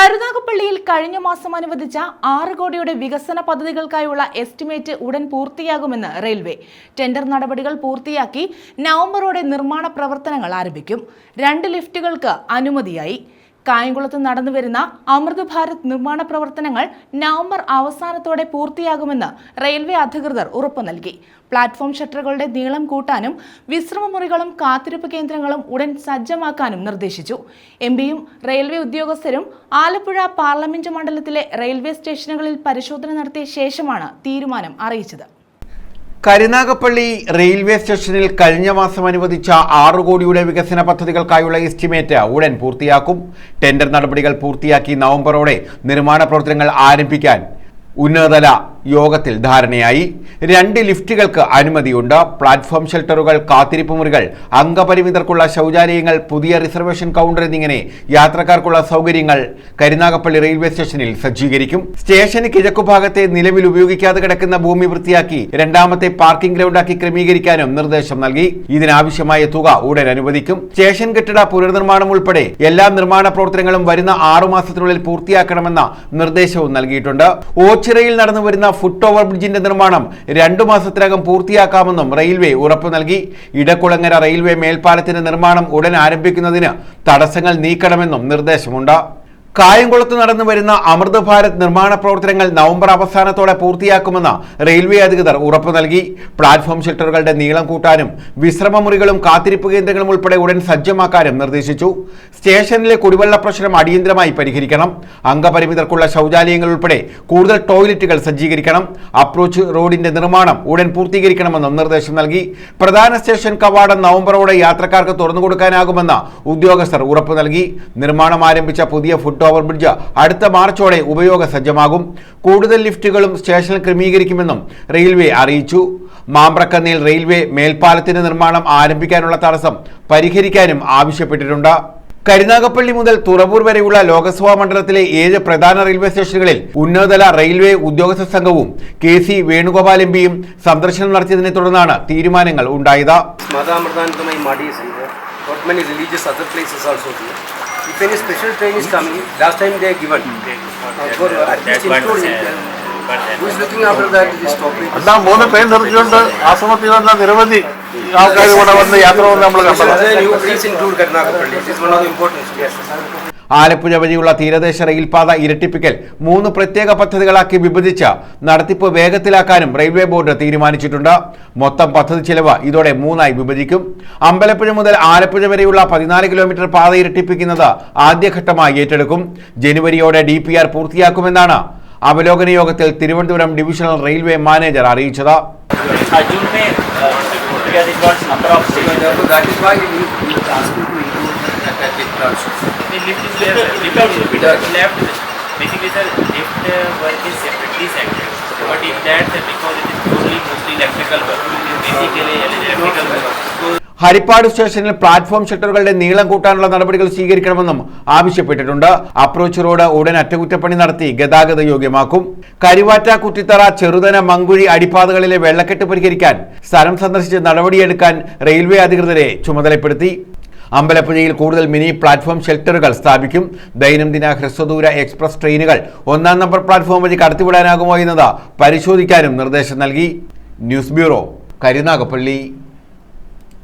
കരുനാഗപ്പള്ളിയിൽ കഴിഞ്ഞ മാസം അനുവദിച്ച ആറ് കോടിയുടെ വികസന പദ്ധതികൾക്കായുള്ള എസ്റ്റിമേറ്റ് ഉടൻ പൂർത്തിയാകുമെന്ന് റെയിൽവേ. ടെൻഡർ നടപടികൾ പൂർത്തിയാക്കി നവംബറോടെ നിർമ്മാണ പ്രവർത്തനങ്ങൾ ആരംഭിക്കും. രണ്ട് ലിഫ്റ്റുകൾക്ക് അനുമതിയായി. കായംകുളത്ത് നടന്നുവരുന്ന അമൃത് ഭാരത് നിർമ്മാണ പ്രവർത്തനങ്ങൾ നവംബർ അവസാനത്തോടെ പൂർത്തിയാകുമെന്ന് റെയിൽവേ അധികൃതർ ഉറപ്പു നൽകി. പ്ലാറ്റ്ഫോം ഷട്ടറുകളുടെ നീളം കൂട്ടാനും വിശ്രമമുറികളും കാത്തിരിപ്പ് കേന്ദ്രങ്ങളും ഉടൻ സജ്ജമാക്കാനും നിർദ്ദേശിച്ചു. എം പിയും റെയിൽവേ ഉദ്യോഗസ്ഥരും ആലപ്പുഴ പാർലമെന്റ് മണ്ഡലത്തിലെ റെയിൽവേ സ്റ്റേഷനുകളിൽ പരിശോധന നടത്തിയ ശേഷമാണ് തീരുമാനം അറിയിച്ചത്. കരുനാഗപ്പള്ളി റെയിൽവേ സ്റ്റേഷനിൽ കഴിഞ്ഞ മാസം അനുവദിച്ച ആറു കോടിയുടെ വികസന പദ്ധതികൾക്കായുള്ള എസ്റ്റിമേറ്റ് ഉടൻ പൂർത്തിയാക്കും. ടെൻഡർ നടപടികൾ പൂർത്തിയാക്കി നവംബറോടെ നിർമ്മാണ പ്രവർത്തനങ്ങൾ ആരംഭിക്കാൻ ഉന്നതതല യോഗത്തിൽ ധാരണയായി രണ്ട് ലിഫ്റ്റുകൾക്ക് അനുമതിയുണ്ട്. പ്ലാറ്റ്ഫോം ഷെൽട്ടറുകൾ കാത്തിരിപ്പ് മുറികൾ അംഗപരിമിതർക്കുള്ള ശൗചാലയങ്ങൾ പുതിയ റിസർവേഷൻ കൗണ്ടർ എന്നിങ്ങനെ യാത്രക്കാർക്കുള്ള സൗകര്യങ്ങൾ കരുനാഗപ്പള്ളി റെയിൽവേ സ്റ്റേഷനിൽ സജ്ജീകരിക്കും. സ്റ്റേഷന് കിഴക്കുഭാഗത്തെ നിലവിൽ ഉപയോഗിക്കാതെ കിടക്കുന്ന ഭൂമി വൃത്തിയാക്കി രണ്ടാമത്തെ പാർക്കിംഗ് ഗ്രൗണ്ടാക്കി ക്രമീകരിക്കാനും നിർദ്ദേശം നൽകി. ഇതിനാവശ്യമായ തുക ഉടൻ അനുവദിക്കും. സ്റ്റേഷൻ കെട്ടിട പുനർനിർമ്മാണം ഉൾപ്പെടെ എല്ലാ നിർമ്മാണ പ്രവർത്തനങ്ങളും വരുന്ന ആറു മാസത്തിനുള്ളിൽ പൂർത്തിയാക്കണമെന്ന നിർദ്ദേശവും നൽകിയിട്ടുണ്ട്. ഓച്ചിറയിൽ നടന്നു വരുന്ന ഫുട് ഓവർ ബ്രിഡ്ജിന്റെ നിർമ്മാണം രണ്ടു മാസത്തിനകം പൂർത്തിയാക്കാമെന്നും റെയിൽവേ ഉറപ്പു നൽകി. ഇടക്കുളങ്ങര റെയിൽവേ മേൽപ്പാലത്തിന്റെ നിർമ്മാണം ഉടൻ ആരംഭിക്കുന്നതിന് തടസ്സങ്ങൾ നീക്കണമെന്നും നിർദ്ദേശമുണ്ട്. കായംകുളത്ത് നടന്നു വരുന്ന അമൃത് ഭാരത് നിർമ്മാണ പ്രവർത്തനങ്ങൾ നവംബർ അവസാനത്തോടെ പൂർത്തിയാക്കുമെന്ന് റെയിൽവേ അധികൃതർ ഉറപ്പു നൽകി. പ്ലാറ്റ്ഫോം ഷെൽട്ടറുകളുടെ നീളം കൂട്ടാനും വിശ്രമമുറികളും കാത്തിരിപ്പ് കേന്ദ്രങ്ങളും ഉൾപ്പെടെ ഉടൻ സജ്ജമാക്കാനും നിർദ്ദേശിച്ചു. സ്റ്റേഷനിലെ കുടിവെള്ള പ്രശ്നം അടിയന്തരമായി പരിഹരിക്കണം. അംഗപരിമിതർക്കുള്ള ശൗചാലയങ്ങൾ ഉൾപ്പെടെ കൂടുതൽ ടോയ്ലറ്റുകൾ സജ്ജീകരിക്കണം. അപ്രോച്ച് റോഡിന്റെ നിർമ്മാണം ഉടൻ പൂർത്തീകരിക്കണമെന്നും നിർദ്ദേശം നൽകി. പ്രധാന സ്റ്റേഷൻ കവാടം നവംബറോടെ യാത്രക്കാർക്ക് തുറന്നുകൊടുക്കാനാകുമെന്ന് ഉദ്യോഗസ്ഥർ ഉറപ്പു നൽകി. നിർമ്മാണം ആരംഭിച്ച പുതിയ ഫുട് ഓവർ ബ്രിഡ്ജ് അടുത്ത മാർച്ചോടെ ഉപയോഗ സജ്ജമാകും കൂടുതൽ ലിഫ്റ്റുകളും സ്റ്റേഷനിൽ ക്രമീകരിക്കുമെന്നും റെയിൽവേ അറിയിച്ചു. മാമ്പ്രക്കന്നിയിൽ റെയിൽവേ മേൽപ്പാലത്തിന്റെ നിർമ്മാണം ആരംഭിക്കാനുള്ള തടസ്സം പരിഹരിക്കാനും ആവശ്യപ്പെട്ടിട്ടുണ്ട്. കരുനാഗപ്പള്ളി മുതൽ തുറവൂർ വരെയുള്ള ലോകസഭാ മണ്ഡലത്തിലെ ഏഴ് പ്രധാന റെയിൽവേ സ്റ്റേഷനുകളിൽ ഉന്നതതല റെയിൽവേ ഉദ്യോഗസ്ഥ സംഘവും കെ സി വേണുഗോപാൽ എം പിയും സന്ദർശനം നടത്തിയതിനെ തുടർന്നാണ് തീരുമാനങ്ങൾ ഉണ്ടായത്. Mother Amritanandamai Madi is here. Got many religious other places also here. If any special train is coming, last time they are given. Uh, for uh, at least include in there. Who is looking after that, this topic? എന്നാ മൂന്ന് train നിർത്തിക്കൊണ്ട് ആശ്രമത്തിൽ വന്ന നിരവധി ആൾക്കാർ ഇവിടെ വന്ന് യാത്ര വന്ന് നമ്മൾ കണ്ടത് Then you please include Karnataka. It is one Alappuzha വഴിയുള്ള തീരദേശ റെയിൽപാത ഇരട്ടിപ്പിക്കൽ മൂന്ന് പ്രത്യേക പദ്ധതികളാക്കി വിഭജിച്ച് നടത്തിപ്പ് വേഗത്തിലാക്കാനും റെയിൽവേ ബോർഡ് തീരുമാനിച്ചിട്ടുണ്ട്. മൊത്തം പദ്ധതി ചെലവ് ഇതോടെ മൂന്നായി വിഭജിക്കും. അമ്പലപ്പുഴ മുതൽ ആലപ്പുഴ വരെയുള്ള പതിനാല് കിലോമീറ്റർ പാത ഇരട്ടിപ്പിക്കുന്നത് ആദ്യഘട്ടമായി ഏറ്റെടുക്കും. ജനുവരിയോടെ ഡി പി ആർ പൂർത്തിയാക്കുമെന്നാണ് അവലോകന യോഗത്തിൽ തിരുവനന്തപുരം ഡിവിഷണൽ റെയിൽവേ മാനേജർ അറിയിച്ചത്. That is why we need to include also. lift is there lift is left basically sir lift work is separately sected but in that because it is totally mostly electrical work basically electrical work Haripad സ്റ്റേഷനിൽ platform ഷട്ടറുകളുടെ നീളം കൂട്ടാനുള്ള നടപടികൾ സ്വീകരിക്കണമെന്നും ആവശ്യപ്പെട്ടിട്ടുണ്ട് approach road ഉടൻ അറ്റകുറ്റപ്പണി നടത്തി ഗതാഗത യോഗ്യമാക്കും കരുവാറ്റ കുറ്റിത്തറ ചെറുതന മങ്കുഴി അടിപ്പാതകളിലെ വെള്ളക്കെട്ട് പരിഹരിക്കാൻ സ്ഥലം സന്ദർശിച്ച് നടപടിയെടുക്കാൻ റെയിൽവേ അധികൃതരെ ചുമതലപ്പെടുത്തി അമ്പലപ്പുഴയിൽ കൂടുതൽ മിനി പ്ലാറ്റ്ഫോം ഷെൽട്ടറുകൾ സ്ഥാപിക്കും. ദൈനംദിന ഹ്രസ്വദൂര എക്സ്പ്രസ് ട്രെയിനുകൾ ഒന്നാം നമ്പർ പ്ലാറ്റ്ഫോം വഴി കടത്തിവിടാനാകുമോ എന്നത് പരിശോധിക്കാനും നിർദ്ദേശം നൽകി. News bureau Karunagappally.